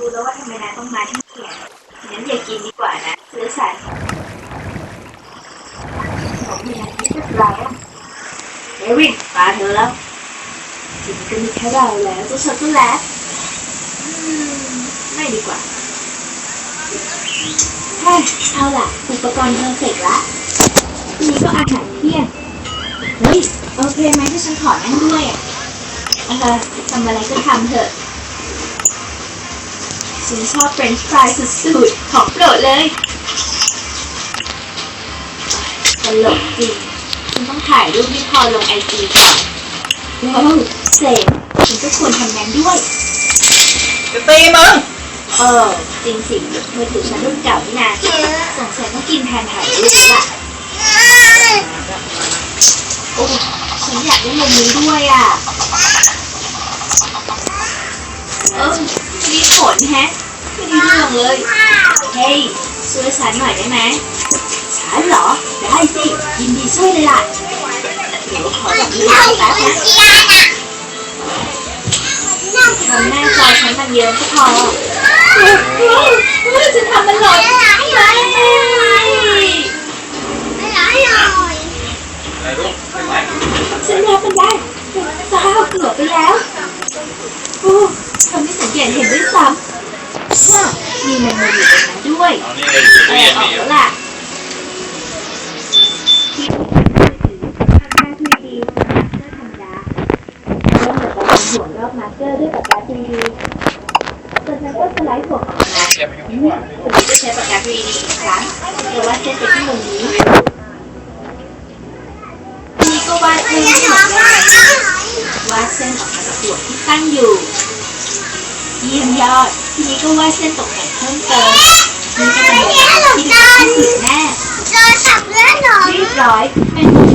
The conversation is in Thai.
รู้แล้วว่าทำไมนายต้องมาที่เขียนงั้นอย่ากินดีกว่านะซื้อสันของมีอะไรไม่เป็นไรอะเอวินมาเธอแล้วกินก็มีแค่เราแล้วเจ้าช็อกโกแลตไม่ดีกว่าเฮ้ยเอาล่ะ อุปกรณ์เพอร์เฟกต์ละทีนี้ก็อาหารเที่ยงเฮ้ยโอเคไหมที่ฉันขอนั่งด้วยอะเออทำอะไรก็ทำเถอะ ฉันชอบเฟรนช์ฟรายสุดๆ ของโปรดเลยตลกจริงฉันต้องถ่ายรูปให้พอลงไอจีก่อนว้าวเจ๋งฉันก็ควรทำงานด้วย จะตีมึง เออ จริงสิมือถือฉันรุ่นเก่านี่นาสงสัยต้องกินแทนถ่ายรูปแล้วล่ะโอ้ฉันอยากได้มุมนี้ด้วยอะ เออ มีผลแฮะไม่ได้เรื่องเลย เฮ้ยช่วยฉันหน่อยได้ไหมฉันเหรอ ได้สิ ยินดีช่วยเลยล่ะเดี๋ยวขอแบบนี้แป๊บนะทำหน้าจอฉันมันเยอะก็พอว่าจะทำมันหล่นไม่อะไรลูกเป็นไรฉันรับมันได้ตาเกือบไปแล้วโอ้ ทำไม่สังเกตเห็นด้วยซ้ำว่ามีแมงมุมอยู่ตรงนั้นด้วยเอานี่เลยเอเรีอยนออดีกแล้วล่ะที่ทำหน้าที่ดีมาสเตอร์ธรรมดาเริ่มจากการหัวรอบมาสเตอร์ด้วยปากกา 3D จากนั้นก็สไลด์หัวออกมา เก็บไปกับอืหัมวคนนี้ก็ใช้ปากกา 3D อีกครั้งแต่ว่าเส้นไปที่มุมนี้ทีนี้ก็วาดเส้นให้หมดเลยวาดเส้นออกมาจากหัวที่ตั้งอยู่ เยี่ยมยอด ทีนี้ก็วาดเส้นตกแต่งเพิ่มเติมนี่ก็จะเป็นที่